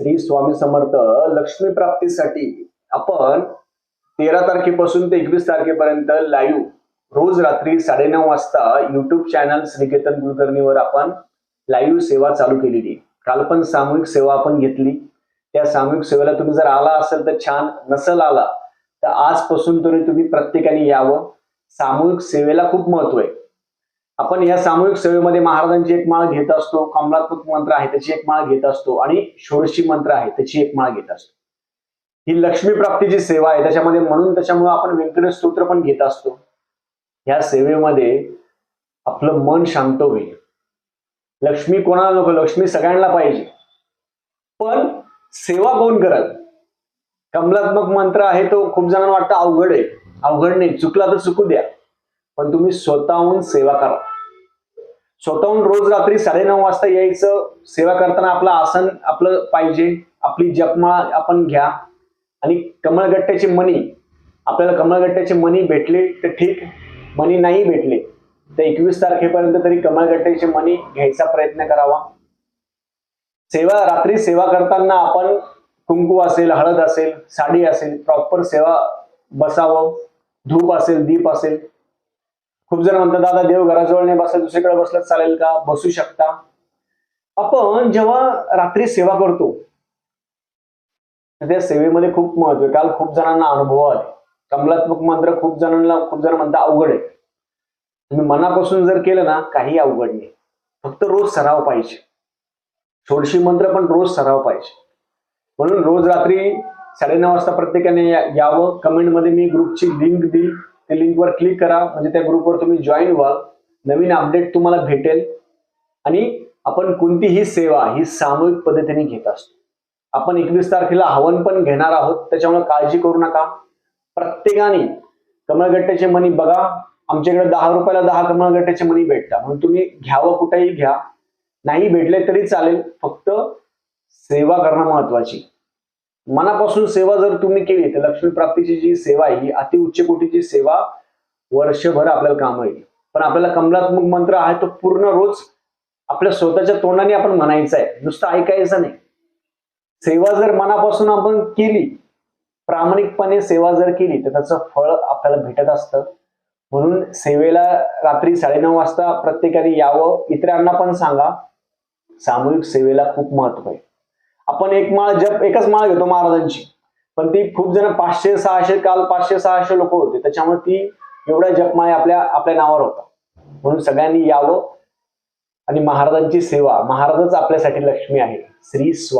श्री स्वामी समर्थ लक्ष्मी प्राप्तीसाठी आपण तेरा तारखेपासून ते एकवीस तारखेपर्यंत लाईव्ह रोज रात्री साडेनऊ वाजता युट्यूब चॅनल श्रीकेतन कुलकर्णीवर आपण लाईव्ह सेवा चालू केलेली. काल पण सामूहिक सेवा आपण घेतली. त्या सामूहिक सेवेला तुम्ही जर आला असेल तर छान. नसल आला तर आजपासून तरी तुम्ही प्रत्येकाने यावं. सामूहिक सेवेला खूप महत्त्व आहे. आपण या सामूहिक सेवेमध्ये महाराजांची एक माळ घेत असतो कमलात्मक मंत्र आहे त्याची एक माळ घेत असतो आणि षोडशी मंत्र आहे त्याची एक माळ घेत असतो. ही लक्ष्मी प्राप्तीची सेवा आहे त्याच्यामध्ये म्हणून त्याच्यामुळे आपण व्यंकटेश स्तोत्र पण घेत असतो. या सेवेमध्ये आपलं मन शांत होईल. लक्ष्मी कोणाला नको लक्ष्मी सगळ्यांना पाहिजे. पण सेवा कोण करत कमलात्मक मंत्र आहे तो खूप जणांना वाटतं अवघड आहे. अवघड नाही चुकला तर चुकू द्या. पण तुम्ही स्वतःहून सेवा करा. स्वतःहून रोज रात्री साडेनऊ वाजता यायचं सेवा करताना आपलं आसन आपलं पाहिजे आपली जपमाळ आपण घ्या. आणि कमळगट्ट्याची मणी आपल्याला कमळगट्ट्याची मणी भेटले तर ठीक मणी नाही भेटले तर एकवीस तारखेपर्यंत तरी कमळगट्ट्याची मणी घ्यायचा प्रयत्न करावा. सेवा रात्री सेवा करताना आपण कुंकू असेल हळद असेल साडी असेल प्रॉपर सेवा बसावं. धूप असेल दीप असेल खूप जण म्हणतात दादा देव घराजवळ नाही बसला दुसरीकडे बसलं चालेल का? बसू शकता. आपण जेव्हा रात्री सेवा करतो त्या सेवेमध्ये खूप महत्त्व आहे. काल खूप जणांना अनुभव आले. कमलात्मक मंत्र खूप जणांना खूप जण म्हणतात अवघड आहे. तुम्ही मनापासून जर केलं ना काही अवघड नाही. फक्त रोज सराव पाहिजे. षोडशी मंत्र पण रोज सराव पाहिजे. म्हणून रोज रात्री साडेनऊ वाजता प्रत्येकाने यावं. कमेंटमध्ये मी ग्रुपची लिंक देईल. त्या लिंकवर क्लिक करा म्हणजे त्या ग्रुपवर तुम्ही जॉईन व्हा. नवीन अपडेट तुम्हाला भेटेल. आणि आपण कोणतीही सेवा ही सामूहिक पद्धतीने घेत असतो. आपण एकवीस तारखेला हवन पण घेणार आहोत त्याच्यामुळे काळजी करू नका. प्रत्येकाने कमळगट्ट्याचे मनी बघा. आमच्याकडे दहा रुपयाला दहा कमळगट्ट्याचे मनी भेटतात. म्हणून तुम्ही घ्यावं कुठेही घ्या. नाही भेटले तरी चालेल. फक्त सेवा करणं महत्वाची. मनापासून सेवा जर तुम्ही केली तर लक्ष्मी प्राप्तीची जी सेवा आहे ही अति उच्च कोटीची सेवा वर्षभर आपल्याला काम येईल पण आपल्याला कमलात्मक मंत्र आहे तो पूर्ण रोज आपल्या स्वतःच्या तोंडाने आपण म्हणायचा आहे. नुसतं ऐकायचं नाही. सेवा जर मनापासून आपण केली प्रामाणिकपणे सेवा जर केली तर त्याचं फळ आपल्याला भेटत असतं. म्हणून सेवेला रात्री साडेनऊ वाजता प्रत्येकाने यावं. इतरांना पण सांगा सामूहिक सेवेला खूप महत्त्व आहे. आपण एक माळ जप एकच माळ घेतो महाराजांची. पण ती खूप जण पाचशे सहाशे काल पाचशे सहाशे लोक होते. त्याच्यामुळे ती एवढ्या जपमाळे आपल्या आपल्या नावावर होता म्हणून सगळ्यांनी यावं आणि महाराजांची सेवा महाराजच आपल्यासाठी लक्ष्मी आहे. श्री स्वा